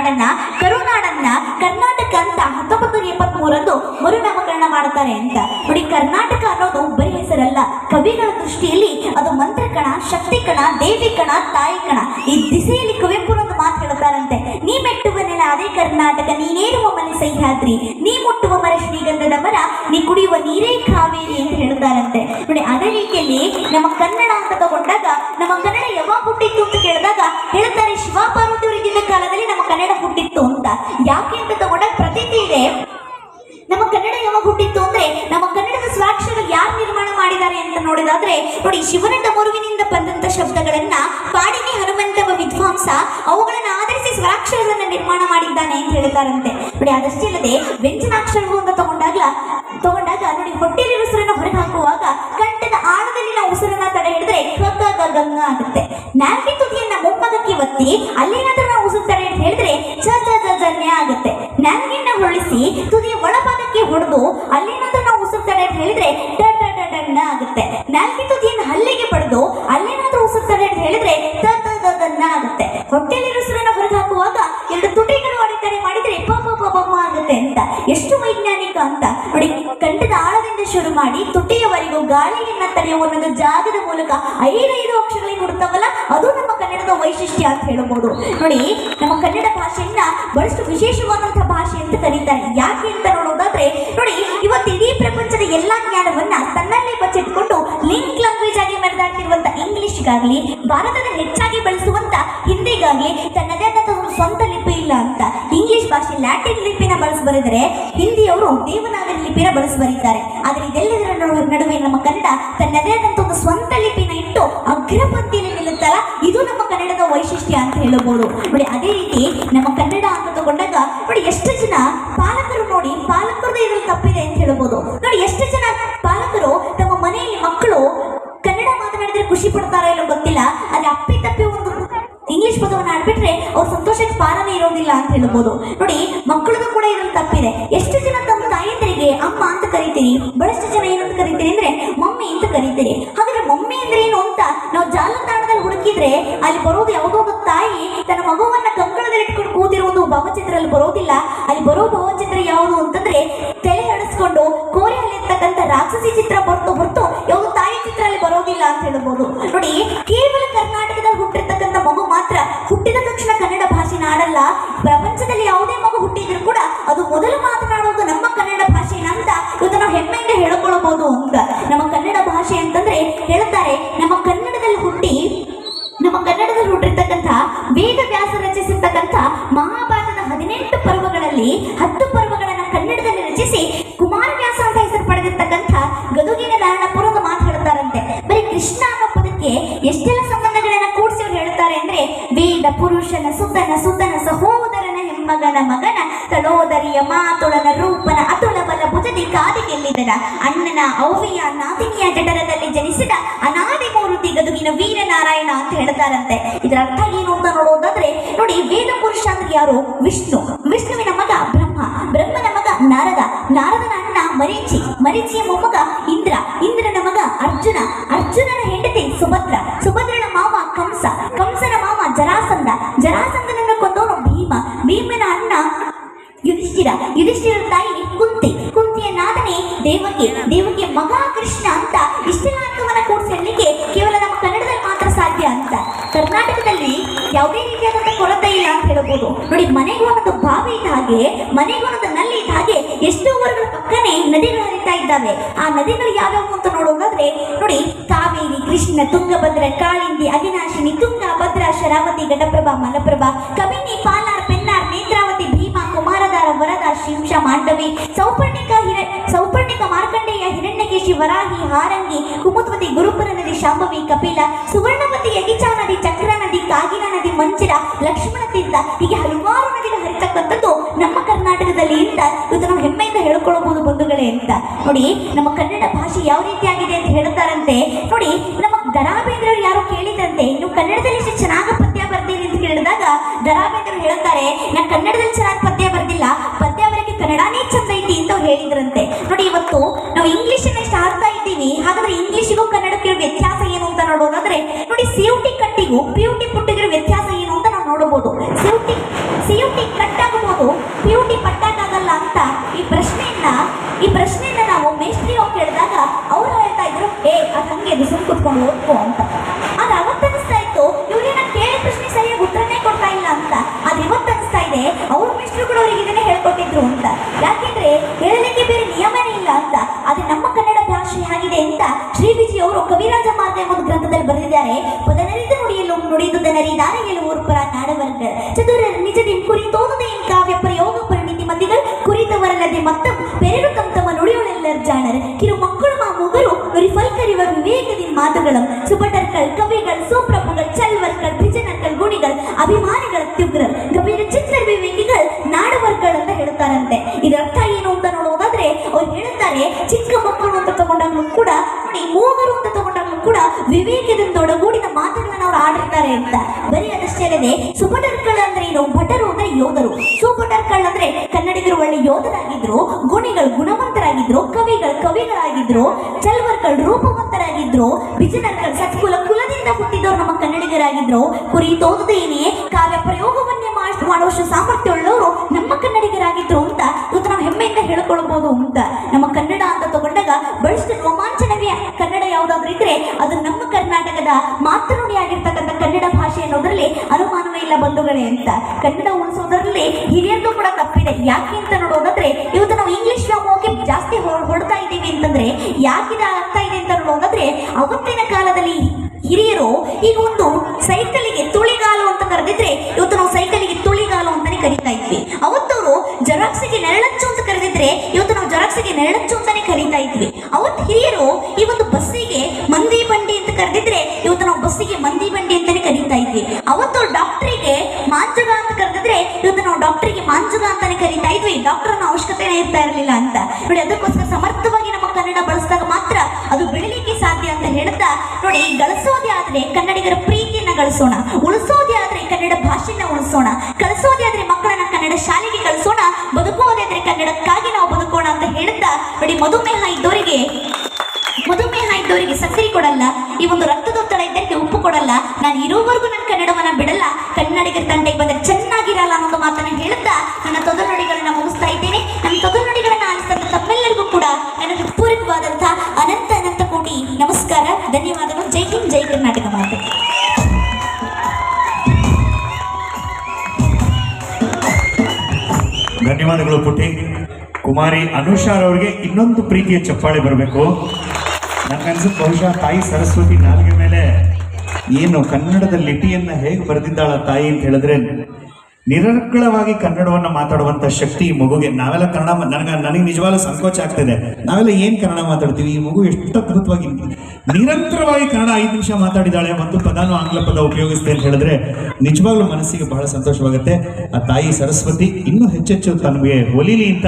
ನಾಡನ್ನ, ಕರುನಾಡನ್ನ, ಕರ್ನಾಟಕ ಅಂತ ಹತ್ತೊಂಬತ್ತು ಎಪ್ಪತ್ತ್ ಮೂರಂದು ಮರುನಾಮಕರಣ ಮಾಡುತ್ತಾರೆ ಅಂತ. ನೋಡಿ ಕರ್ನಾಟಕ ಅನ್ನೋದು ಬರೀ ಹೆಸರಲ್ಲ. ಕವಿಗಳ ದೃಷ್ಟಿಯಲ್ಲಿ ಅದು ಮಂತ್ರಕಣ ಶಕ್ತಿ ಕಣ ದೇವಿ ಕಣ ತಾಯಿ ಕಣ ಈ ದಿಸೆಯಲ್ಲಿ ಕುವೆಂಪುರೊಂದು ಮಾತು ಹೇಳುತ್ತಾರಂತೆ. ನೀ ಮೆಟ್ಟುವ ನೆಲ ಅದೇ ಕರ್ನಾಟಕ ನೀನೇರುವ ಮನೆ ಸಹ್ಯಾದ್ರಿ. ನೀ ಮುಟ್ಟುವ ಮರ ಶ್ರೀಗಂಧದ ಮರ, ನೀ ಕುಡಿಯುವ ನೀರೇ ಕಾವೇರಿ ಅಂತ ಹೇಳುತ್ತಾರಂತೆ. ನೋಡಿ, ಅದೇ ರೀತಿಯಲ್ಲಿ ನಮ್ಮ ಕನ್ನಡ ಅಂತ ತಗೊಂಡಾಗ, ನಮ್ಮ ಕನ್ನಡ ಯಾವಾಗ ಹುಟ್ಟಿತ್ತು ಅಂತ ಕೇಳಿದಾಗ ಹೇಳ್ತಾರೆ ಶಿವ ಕಾಲದಲ್ಲಿ ನಮ್ಮ ಯಾಕೆ ಅಂತ ತಗೊಂಡಾಗ ಪ್ರತೀತಿ ಇದೆ. ನಮ್ಮ ಕನ್ನಡ ಯಾವಾಗ ಹುಟ್ಟಿತ್ತು ಅಂದ್ರೆ ನಮ್ಮ ಕನ್ನಡದ ಸ್ವಾಕ್ಷರ ಯಾರು ನಿರ್ಮಾಣ ಮಾಡಿದ್ದಾರೆ ಅಂತ ನೋಡಿದಾದ್ರೆ ನೋಡಿ ಶಿವನ ಡಮರುವಿನಿಂದ ಬಂದಂತ ಶಬ್ದಗಳನ್ನ ಪಾಡಿನಿ ಹನುಮಂತವ ವಿದ್ವಾಂಸ ಅವುಗಳನ್ನ ಆಧರಿಸಿ ಸ್ವರಾಕ್ಷರಗಳನ್ನ ನಿರ್ಮಾಣ ಮಾಡಿದ್ದಾನೆ ಅಂತ ಹೇಳ್ತಾರಂತೆ. ನೋಡಿ, ಅದಷ್ಟೇ ಅಲ್ಲದೆ ವ್ಯಂಜನಾಕ್ಷರವು ಅಂತ ತಗೊಂಡಾಗ ತಗೊಂಡಾಗ ನೋಡಿ ಹೊಟ್ಟೆಲಿ ಉಸಿರನ್ನ ಹೊರಗೆ ಹಾಕುವಾಗ ಕಂಠದ ಆಳದಲ್ಲಿ ನಾವು ಉಸಿರನ್ನ ತಡೆ ಹಿಡಿದ್ರೆ ಕಗ್ಗ ಗಂಗ ಆಗುತ್ತೆ. ನಾಲ್ಕಿ ತುದಿಯನ್ನ ಮುಂಭಾಗಕ್ಕೆ ಒತ್ತಿ, ಅಲ್ಲೇನಾದ್ರೂ ನಾವು ಉಸಿರು ತಡೆ ಹಿಡಿದು ಹೇಳಿದ್ರೆ ಚ ಜನ್ಯ ಆಗುತ್ತೆ. ನಾಲ್ಗಿನ ಹೊಳಿಸಿ ತುದಿಯ ಒಳಭಾಗಕ್ಕೆ ಹೊಡೆದು, ಅಲ್ಲೇನಾದ್ರೂ ನಾವು ಉಸಿರು ತಡೆ ಹೇಳಿದ್ರೆ ಆಗುತ್ತೆ. ನಾಲ್ಕಿ ತುದಿಯನ್ನು ಹಲ್ಲಿಗೆ ಪಡೆದು, ಅಲ್ಲೇನಾದ್ರೂ ಉಸಿರು ತಡೆ ಹೇಳಿದ್ರೆ ಆಗುತ್ತೆ. ಹೊಟ್ಟೆಲಿ ಉಸಿರನ್ನ ಹೊರಗೆ ಹಾಕುವಾಗ ಎರಡು ತುಟಿಗಳು ಅಡೆತಡೆ ಮಾಡಿದ್ರೆ ಪ ಪ ಆಗುತ್ತೆ ಅಂತ. ಎಷ್ಟು ವೈಜ್ಞಾನಿಕ ಶುರು ಮಾಡಿ ತುಟಿಯವರೆಗೂ ಗಾಳಿಯನ್ನ ತಡೆಯುವ ಒಂದು ಜಾಗದ ಮೂಲಕ ಐದೈದು ಅಕ್ಷರಗಳಿಗೆ ಕೊಡ್ತಾವಲ್ಲ ಅದು ನಮ್ಮ ಕನ್ನಡದ ವೈಶಿಷ್ಟ್ಯ ಅಂತ ಹೇಳಬಹುದು ನೋಡಿ, ನಮ್ಮ ಕನ್ನಡ ಭಾಷೆಯನ್ನ ಬಹಳಷ್ಟು ವಿಶೇಷವಾದಂತಹ ಭಾಷೆ ಅಂತ ಕರೀತಾರೆ. ಯಾಕೆ ಅಂತ ನೋಡೋದಾದ್ರೆ, ನೋಡಿ, ಇವತ್ತು ಇಡೀ ಪ್ರಪಂಚದ ಎಲ್ಲಾ ಜ್ಞಾನವನ್ನ ತನ್ನಲ್ಲೇ ಬಚ್ಚಿಟ್ಕೊಂಡು ಲಿಂಕ್ ಲ್ಯಾಂಗ್ವೇಜ್ ಆಗಿ ಮೆರೆದಾಡ್ತಿರುವಂತ ಇಂಗ್ಲಿಷ್ಗಾಗ್ಲಿ, ಭಾರತದ ಹೆಚ್ಚಾಗಿ ಬಳಸುವಂತ ಹಿಂದಿಗಾಗ್ಲಿ, ತನ್ನದೇ ಆದಂತಹ ಒಂದು ಸ್ವಂತ ಲಿಪಿ ಇಲ್ಲ ಅಂತ. ಇಂಗ್ಲಿಷ್ ಭಾಷೆ ಲ್ಯಾಟಿನ್ ಬರೆದರೆ ಹಿಂದಿಯವರು ದೇವನಾಗರಿ ಲಿಪಿನ ಬಳಸಿ ಬರೀತಾರೆ ಆದ್ರೆ ಇದೆಲ್ಲದರ ನಡುವೆ ನಮ್ಮ ಕನ್ನಡ ತನ್ನದೇ ಆದಂತಹ ಒಂದು ಸ್ವಂತ ಲಿಪಿನ ಇಟ್ಟು ಅಗ್ರಪಂಕ್ತಿಯಲ್ಲಿ ನಿಲ್ಲುತ್ತಲ್ಲ? ಇದು ನಮ್ಮ ಕನ್ನಡದ ವೈಶಿಷ್ಟ್ಯ ಅಂತ ಹೇಳಬಹುದು ನೋಡಿ, ಅದೇ ರೀತಿ ನಮ್ಮ ಕನ್ನಡ ಅಂತ ತಗೊಂಡಾಗ ನೋಡಿ, ಎಷ್ಟು ಜನ ಪಾಲಕರು ನೋಡಿ ಪಾಲಕರದ ಇದ್ರಲ್ಲಿ ತಪ್ಪಿದೆ ಅಂತ ಹೇಳಬಹುದು ನೋಡಿ, ಎಷ್ಟು ಜನ ಪಾಲಕರು ತಮ್ಮ ಮನೆಯಲ್ಲಿ ಮಕ್ಕಳು ಕನ್ನಡ ಮಾತನಾಡಿದ್ರೆ ಖುಷಿ ಪಡ್ತಾರೋ ಇಲ್ಲೋ ಗೊತ್ತಿಲ್ಲ. ಅಲ್ಲಿ ಅಪ್ಪಿ ತಪ್ಪಿ ಒಂದು ಇಂಗ್ಲಿಷ್ ಪದವನ್ನು ಆಡ್ಬಿಟ್ರೆ ಅವ್ರ ಸಂತೋಷಕ್ಕೆ ಪಾರನೇ ಇರೋದಿಲ್ಲ ಅಂತ ಹೇಳ್ಬೋದು. ನೋಡಿ, ಮಕ್ಕಳಿಗೂ ಕೂಡ ಇದ್ರಲ್ಲಿ ತಪ್ಪಿದೆ. ಎಷ್ಟು ಜನ ತಮ್ಮ ತಾಯಂದ್ರಿಗೆ ಅಮ್ಮ ಅಂತ ಕರಿತೀರಿ? ಬಹಳಷ್ಟು ಜನ ಏನಂತ ಕರಿತೀರಿ ಅಂದ್ರೆ, ಮಮ್ಮಿ ಅಂತ ಕರಿತೀರಿ. ಹಾಗಾದ್ರೆ ಮಮ್ಮಿ ಅಂದ್ರೆ ಏನು ಅಂತ ನಾವು ಜಾಲತಾಣದಲ್ಲಿ ಹುಡುಕಿದ್ರೆ ಅಲ್ಲಿ ಬರೋದು ಯಾವುದೋ ಒಂದು ತಾಯಿ ತನ್ನ ಮಗುವನ್ನ ಕಂಕಣದಲ್ಲಿ ಇಟ್ಕೊಂಡು ಕೂತಿರೋ ಒಂದು ಭಾವಚಿತ್ರ ಅಲ್ಲಿ ಬರೋದಿಲ್ಲ. ಅಲ್ಲಿ ಬರೋ ಭಾವಚಿತ್ರ ಯಾವುದು ಅಂತಂದ್ರೆ, ತಲೆ ಹಡಿಸ್ಕೊಂಡು ಕೋರೆ ಇರ್ತಕ್ಕಂಥ ರಾಕ್ಷಸಿ ಚಿತ್ರ ಬರ್ತು ಹೊರತು ಯಾವುದು ತಾಯಿ ಚಿತ್ರ ಅಲ್ಲಿ ಬರೋದಿಲ್ಲ ಅಂತ ಹೇಳ್ಬೋದು. ನೋಡಿ, ಕೇವಲ ಪ್ರಪಂಚದಲ್ಲಿ ಯಾವುದೇ ಮಗು ಹುಟ್ಟಿದ್ರು ಕೂಡ ಅದು ಮೊದಲು ಮಾತನಾಡೋದು ನಮ್ಮ ಕನ್ನಡ ಭಾಷೆ ಅಂತ ಇವತ್ತು ಹೆಮ್ಮೆಯಿಂದ ಹೇಳ್ಕೊಳ್ಬಹುದು ಅಂತ. ನಮ್ಮ ಕನ್ನಡ ಭಾಷೆ ಅಂತಂದ್ರೆ ಹೇಳ್ತಾರೆ, ನಮ್ಮ ಕನ್ನಡದಲ್ಲಿ ಹುಟ್ಟಿ, ನಮ್ಮ ಕನ್ನಡದಲ್ಲಿ ಹುಟ್ಟಿರ್ತಕ್ಕಂಥ ವೇದವ್ಯಾಸ ರಚಿಸಿರ್ತಕ್ಕಂಥ ಮಹಾಭಾರತದ ಹದಿನೆಂಟು ಪರ್ವಗಳಲ್ಲಿ ಹತ್ತು ಪರ್ವಗಳನ್ನ ಕನ್ನಡದಲ್ಲಿ ರಚಿಸಿ ಕುಮಾರವ್ಯಾಸ ಅಂತ ಹೆಸರು ಪಡೆದಿರ್ತಕ್ಕಂಥ ಗದುಗಿನ ನಾರಾಯಣಪುರ ಒಂದು ಮಾತು ಹೇಳ್ತಾರಂತೆ. ಬರೀ ಕೃಷ್ಣ ಅನ್ನೋ ಪದಕ್ಕೆ ಎಷ್ಟೆಲ್ಲ ಸಂಬಂಧಗಳನ್ನ ಕೂಡಿಸಿ ಅವ್ರು ಹೇಳ್ತಾರೆ ಅಂದ್ರೆ ವೇದ ಪುರುಷನ ಸುತನ ಸುತನ ಸಹೋದರನ ಹೆಮ್ಮಗನ ಮಗನ ಸಲೋದರಿಯ ಮಾತುಳನ ರೂಪನ ಅತುಲ ಬಲ ಭುಜದಿ ಕಾದಿ ಗೆಲ್ಲಿದನ ಅಣ್ಣನ ಔವಿಯ ನಾದಿನಿಯ ಜಠರದಲ್ಲಿ ಜನಿಸಿದ ಅನಾದಿ ಮೂರ್ತಿ ಗದುಗಿನ ವೀರನಾರಾಯಣ ಅಂತ ಹೇಳ್ತಾರಂತೆ. ಇದರ ಅರ್ಥ ಏನು ಅಂತ ನೋಡೋದಾದ್ರೆ ನೋಡಿ, ವೇದ ಪುರುಷ ಅಂದ್ರೆ ಯಾರು? ವಿಷ್ಣು. ವಿಷ್ಣುವಿನ ಮಗ ಬ್ರಹ್ಮ. ಬ್ರಹ್ಮನ ಮಗ ನಾರದ. ನಾರದನ ಅಣ್ಣ ಮರೀಚಿ. ಮರೀಚಿಯ ಮೊಮ್ಮಗ ಇಂದ್ರ. ಇಂದ್ರನ ಮಗ ಅರ್ಜುನ. ಸಾಧ್ಯ ಅಂತ. ಕರ್ನಾಟಕದಲ್ಲಿ ಯಾವುದೇ ರೀತಿಯಾದಂಥ ಕೊರತೆ ಇಲ್ಲ ಅಂತ ಹೇಳ್ಬೋದು. ನೋಡಿ, ಮನೆಗೂ ಒಂದು ಬಾವಿ ಇದ್ದ ಹಾಗೆ, ಮನೆಗೂ ಒಂದು ನಲ್ಲಿ ಇದ್ದ ಹಾಗೆ ಎಷ್ಟೋ ಊರುಗಳ ಪಕ್ಕನೆ ನದಿಗಳು ಹರಿತಾ ಇದ್ದಾವೆ. ಆ ನದಿಗಳು ಯಾವ್ಯಾವು ಅಂತ ನೋಡೋದಾದ್ರೆ, ನೋಡಿ, ಕಾವೇರಿ, ಕೃಷ್ಣ, ತುಂಗಭದ್ರ, ಕಾಳಿಂದಿ, ಅವಿನಾಶಿನಿ, ತುಂಗ, ಭದ್ರ, ಶರಾವತಿ, ಘಟಪ್ರಭಾ, ಮಲಪ್ರಭಾ, ಕಬಿನಿ, ಪಾಲಾರ್ ಪೆನ್ನಾರ್ ನೇತ್ರಾವತಿ, ಭೀಮಾ, ಕುಮಾರಧಾರ, ವರದ ಶಿಂಶ ಮಾಂಡವಿ, ಸೌಪರ್ಣಿಕ ಹಿರ, ಸೌಪರ್ಣಿಕ ಮಾರ್ಕಂಡೇಯ ಹಿರಣ್ಯಕೇಶಿ ವರಾಹಿ ಹಾರಂಗಿ, ಕುಮುದ್ವತಿ ಗುರುಪುರ ನದಿ, ಶಾಂಭವಿ ಕಪಿಲ, ಸುವರ್ಣವತಿ ಯಗಿಚಾ ನದಿ, ಚಕ್ರ ನದಿ, ಕಾಗಿನ ನದಿ, ಮಂಚಿರ, ಲಕ್ಷ್ಮಣ ತೀರ್ಥ, ಹೀಗೆ ಹಲವಾರು ನದಿಗಳು ಹರಿತಕ್ಕಂಥದ್ದು ನಮ್ಮ ಕರ್ನಾಟಕದಲ್ಲಿ ಇಂದ ನಾವು ಹೆಮ್ಮೆಯಿಂದ ಹೇಳ್ಕೊಳ್ಬಹುದು ಬಂಧುಗಳೇ ಅಂತ. ನೋಡಿ, ನಮ್ಮ ಕನ್ನಡ ಭಾಷೆ ಯಾವ ರೀತಿಯಾಗಿದೆ ಅಂತ ಹೇಳ್ತಾರಂತೆ ನೋಡಿ, ನಮ್ಮ ದರಾ ಯಾರು ಕೇಳಿದ್ರಂತೆ, ನೀವು ಕನ್ನಡದಲ್ಲಿ ಎಷ್ಟು ಚೆನ್ನಾಗಿ ಪದ್ಯ ಬರ್ತೀನಿ ಅಂತ ಕೇಳಿದಾಗ ದರಾ ಹೇಳುತ್ತಾರೆ ಹೇಳ್ತಾರೆ ನಾನು ಕನ್ನಡದಲ್ಲಿ ಚೆನ್ನಾಗಿ ಪದ್ಯ ಬರ್ದಿಲ್ಲ, ಪದ್ಯ ಅವರಿಗೆ ಕನ್ನಡನೇ ಚಂದ ಐತಿ ಅಂತ ಹೇಳಿದ್ರಂತೆ. ನೋಡಿ, ಇವತ್ತು ನಾವು ಇಂಗ್ಲಿಷ್ ಇದ್ದೀವಿ ಹಾಗಾದ್ರೆ ಇಂಗ್ಲಿಷಿಗೂ ಕನ್ನಡಕ್ಕಿರೋ ವ್ಯತ್ಯಾಸ ಏನು ಅಂತ ನೋಡೋದಾದ್ರೆ ನೋಡಿ ಸೇವ್ಟಿ ಕಟ್ಟಿಗೂ ಬ್ಯೂಟಿ ಪುಟ್ಟಿಗಿರೋ ವ್ಯತ್ಯಾಸ ಏನು ಅಂತ ನಾವು ನೋಡಬಹುದು ಸೇವ್ಟಿ ಸೇವ್ಟಿ ಕಟ್ ಆಗಬಹುದು ಬ್ಯೂಟಿ ಪಟ್ಟಾಗಲ್ಲ ಅಂತ ಈ ಪ್ರಶ್ನೆಯನ್ನ ಈ ಪ್ರಶ್ನೆಯನ್ನ ನಾವು ಮೇಸ್ತ್ರಿ ಹೋಗಿ ಕೇಳಿದಾಗ ಅವ್ರು ಹೇಳ್ತಾ ಇದ್ರು, ಏ, ಅದು ಹಂಗೆ ದಿವಸ ಕುತ್ಕೊಂಡು ಓದ್ಕೋ ಅಂತ. ನುಡಿದುದನರಿ ದಾರಿಯಲು ಊರ್ಪುರ ನಾಡವರ್ಗ ಚದುರ ನಿಜದಿ ಕುರಿತೋದದೆ ಎನ್ ಕಾವ್ಯ ಪ್ರಯೋಗ ಪರಿಣಿತಿ ಮಂದಿಗಳು ಕುರಿತವರಲ್ಲದೆ ಮತ್ತಂ ಪೆರಡು ತಮ್ಮ ತಮ್ಮ ನುಡಿಯೊಳೆಲ್ಲರ್ ಜಾಣರ್ ಕಿರು ಮಕ್ಕಳು ಮಾ ಮೂಗರು ನುರಿಫಲ್ಕರಿವ ವಿವೇಕದಿನ್ ಮಾತುಗಳು ಸುಭಟರ್ಗಳು ಕವಿಗಳು ಸುಪ್ರಭುಗಳು ಚಲ್ವರ್ಗಳು ಬಿಜನರ್ಗಳು ಗುಣಿಗಳು ಅಭಿಮಾನಿಗಳ ತ್ಯುಗ್ರರ್ ಗಂಭೀರ ಚಿತ್ರ ವಿವೇಕಿಗಳು ನಾಡವರ್ಗಳು ಅಂತ ಹೇಳ್ತಾರಂತೆ ಇದರ ಅರ್ಥ ಏನು ಅಂತ ನೋಡೋದಾದ್ರೆ ಅವ್ರು ಹೇಳುತ್ತಾರೆ ಚಿಕ್ಕ ಮಕ್ಕಳು ಅಂತ ತಗೊಂಡಾಗ್ಲೂ ಕೂಡ ನೋಡಿ ಮೂಗರು ಅಂತ ತಗೊಂಡಾಗ್ಲೂ ಕೂಡ ವಿವೇಕದಿಂದ ಆಡಿರ್ತಾರೆ ಅಂತ. ಬರೀ ಅದಷ್ಟೇ ಅಲ್ಲದೆ ಅಂದ್ರೆ ಏನು? ಭಟರು ಅಂದ್ರೆ ಯೋಧರು. ಸುಭಟರ್ಗಳು ಅಂದ್ರೆ ಕನ್ನಡಿಗರು ಒಳ್ಳೆ ಯೋಧರಾಗಿದ್ರು, ಗುಣಿಗಳು ಗುಣವಂತರಾಗಿದ್ರು, ಕವಿಗಳು ಕವಿಗಳಾಗಿದ್ರು ಚಲ್ವರ್ಗಳು ರೂಪವಂತರಾಗಿದ್ರು ಬಿಜನರ್ಗಳು ಸತ್ಕುಲ ಕುಲದಿಂದ ಹುಟ್ಟಿದವರು ನಮ್ಮ ಕನ್ನಡಿಗರಾಗಿದ್ರು. ಕುರಿ ತೋದದೇನೆ ಕಾವ್ಯ ಪ್ರಯೋಗವನ್ನೇ ಮಾಡ್- ಮಾಡುವಷ್ಟು ಸಾಮರ್ಥ್ಯ ಉಳ್ಳವರು ನಮ್ಮ ಕನ್ನಡಿಗರಾಗಿದ್ರು ಅಂತ ಇವತ್ತು ನಾವು ಹೆಮ್ಮೆಯಿಂದ ಹೇಳ್ಕೊಳ್ಬಹುದು ಅಂತ. ನಮ್ಮ ಇಲ್ಲ ಬಂಧುಗಳೇ ಅಂತ. ಕನ್ನಡ ಉಳಿಸೋದರಲ್ಲಿ ಹಿರಿಯರ್ದು ಕೂಡ ತಪ್ಪಿದೆ. ಯಾಕೆ ಅಂತ ನೋಡೋದಾದ್ರೆ ಇವತ್ತು ನಾವು ಇಂಗ್ಲಿಷ್ ವ್ಯಾಮೋಹಕ್ಕೆ ಜಾಸ್ತಿ ಹೊಡ್ತಾ ಇದ್ದೀವಿ ಅಂತಂದ್ರೆ, ಯಾಕಿದ ಆಗ್ತಾ ಇದೆ ಅಂತ ನೋಡೋದಾದ್ರೆ ಅವತ್ತಿನ ಕಾಲದಲ್ಲಿ ಹಿರಿಯರು ಈಗ ಒಂದು ಸೈಕಲಿಗೆ ತುಳಿಗಾಲು ಅಂತ ಕರೆದಿದ್ರೆ, ಇವತ್ತು ನಾವು ಸೈಕಲಿಗೆ ತುಳಿಗಾಲು ಅಂತಾನೆ ಕರಿತಾ ಇದ್ವಿ. ಅವತ್ತವರು ಜರಾಕ್ಸಿಗೆ ನೆರಳಚ್ಚು ಅಂತ ಕರೆದಿದ್ರೆ, ಇವತ್ತು ನಾವು ಜರಾಕ್ಸಿಗೆ ನೆರಳಚ್ಚು ಅಂತಾನೆ ಕರಿತಾ ಇದ್ವಿ. ಅವತ್ತು ಹಿರಿಯರು ಈ ಒಂದು ಕರಿತಾ ಡಾಕ್ಟರ್ನ ಅವಶ್ಯಕತೆನೇ ಇರ್ತಾ ಇರಲಿಲ್ಲ ಅಂತ. ನೋಡಿ, ಅದಕ್ಕೋಸ್ಕರ ಸಮರ್ಥವಾಗಿ ನಮ್ಮ ಕನ್ನಡ ಬಳಸಿದಾಗ ಮಾತ್ರ ಅದು ಬೆಳಿಲಿಕ್ಕೆ ಸಾಧ್ಯ ಅಂತ ಹೇಳ್ತಾ, ನೋಡಿ, ಗಳಿಸೋದೇ ಆದ್ರೆ ಕನ್ನಡಿಗರ ಪ್ರೀತಿಯನ್ನ ಗಳಿಸೋಣ, ಉಳಿಸೋದೇ ಆದ್ರೆ ಕನ್ನಡ ಭಾಷೆನ ಉಳಿಸೋಣ ಕಳಿಸೋದೇ ಆದ್ರೆ ಮಕ್ಕಳನ್ನ ಕನ್ನಡ ಶಾಲೆಗೆ ಕಳಿಸೋಣ ಬದುಕೋದೇ ಆದ್ರೆ ಕನ್ನಡಕ್ಕಾಗಿ ನಾವು ಬದುಕೋಣ ಅಂತ ಹೇಳ್ತಾ, ನೋಡಿ, ಮಧುಮೇಹ ಇದ್ದವರಿಗೆ ಮಧುಮೇಹ ಇದ್ದವರಿಗೆ ಸಕ್ಕರೆ ಕೊಡಲ್ಲ, ಈ ಒಂದು ರಕ್ತದೊತ್ತಡ ಇದ್ದಕ್ಕೆ ಉಪ್ಪು ಕೊಡಲ್ಲ, ನಾನು ಇರೋವರೆಗೂ ನನ್ನ ಕನ್ನಡವನ್ನ ಬಿಡಲ್ಲ, ಕನ್ನಡಿಗರ ತಂಟೆಗೆ ಬಂದರೆ ಚೆನ್ನಾಗಿರಲ್ಲ ಅನ್ನೋದು ಮಾತನ್ನ ಹೇಳ್ತಾ, ನನ್ನ ತೊದಲುಡಿಗಳನ್ನ ಕುಮಾರಿ ಅನುಷಾರ್ ಅವರಿಗೆ ಇನ್ನೊಂದು ಪ್ರೀತಿಯ ಚಪ್ಪಾಳೆ ಬರಬೇಕು. ನನಗನ್ಸುತ್ತೆ ಬಹುಶಃ ತಾಯಿ ಸರಸ್ವತಿ ನಾಲ್ಗೆ ಮೇಲೆ ಏನು ಕನ್ನಡದ ಲಿಪಿಯನ್ನ ಹೇಗೆ ಬರೆದಿದ್ದಾಳ ತಾಯಿ ಅಂತ ಹೇಳಿದ್ರೆ ನಿರರ್ಗಳವಾಗಿ ಕನ್ನಡವನ್ನ ಮಾತಾಡುವಂತ ಶಕ್ತಿ ಈ ಮಗುಗೆ. ನಾವೆಲ್ಲ ಕನ್ನಡ ನನಗೆ ನನಗೆ ನಿಜವಾಗ್ಲೂ ಸಂಕೋಚ ಆಗ್ತಿದೆ. ನಾವೆಲ್ಲ ಏನ್ ಕನ್ನಡ ಮಾತಾಡ್ತೀವಿ? ಈ ಮಗು ಎಷ್ಟು ಅದ್ಭುತವಾಗಿ ನಿರಂತರವಾಗಿ ಕನ್ನಡ ಐದು ನಿಮಿಷ ಮಾತಾಡಿದಾಳೆ. ಒಂದು ಪದಾನು ಆಂಗ್ಲ ಪದ ಉಪಯೋಗಿಸ್ತೆ ಅಂತ ಹೇಳಿದ್ರೆ ನಿಜವಾಗ್ಲೂ ಮನಸ್ಸಿಗೆ ಬಹಳ ಸಂತೋಷವಾಗುತ್ತೆ. ಆ ತಾಯಿ ಸರಸ್ವತಿ ಇನ್ನೂ ಹೆಚ್ಚೆಚ್ಚು ತನಗೆ ಒಲಿಲಿ ಅಂತ